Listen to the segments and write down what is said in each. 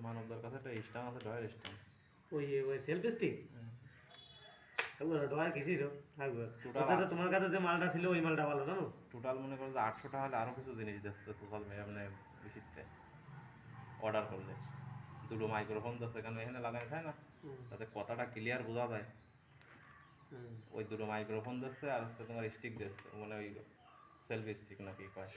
মানবদার কাছে একটা স্টাম আছে ডয়ের স্টাম ওই ওই সেলফ স্টিক ডয়ার তোমার কাছে যে মালটা ছিল ওই মালটা ভালো জানো? টোটাল মনে করো যে আটশো টাকা হলে আরও কিছু জিনিস দিচ্ছে সোশ্যাল মিডিয়া মানে বেশিতে। অর্ডার করলে। দুটো মাইক্রোফোন দিচ্ছে কেন এখানে না? তাতে কথাটা ক্লিয়ার বোঝা যায়। ওই দুটো মাইক্রোফোন দিচ্ছে আর হচ্ছে তোমার স্টিক দিচ্ছে মানে ওই সেলফি স্টিক নাকি কয়।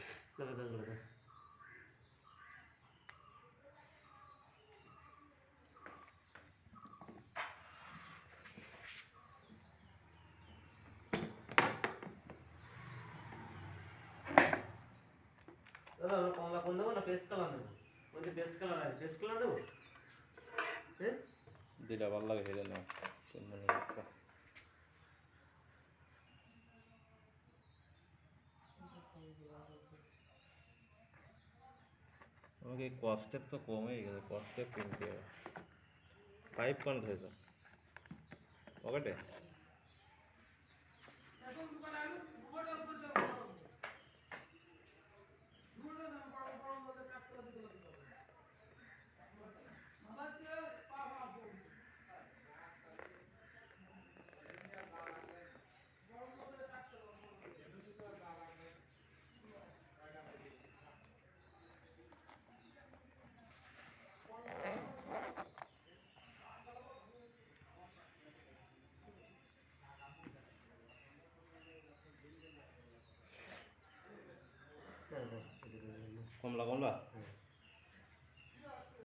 দাদা আমরা কমলা কোন দেবো না পেস্ট কালার দেবো ওই যে পেস্ট কালার আছে পেস্ট কালার দেবো হ্যাঁ দুইটা ভালো লাগে হেরে নাও তিন মনে রাখছো আমাকে কস্টেপ তো কমেই গেছে কস্টেপ কিনতে হবে পাইপ কোন ধরেছ পকেটে কমলা কমলা? হ্যাঁ।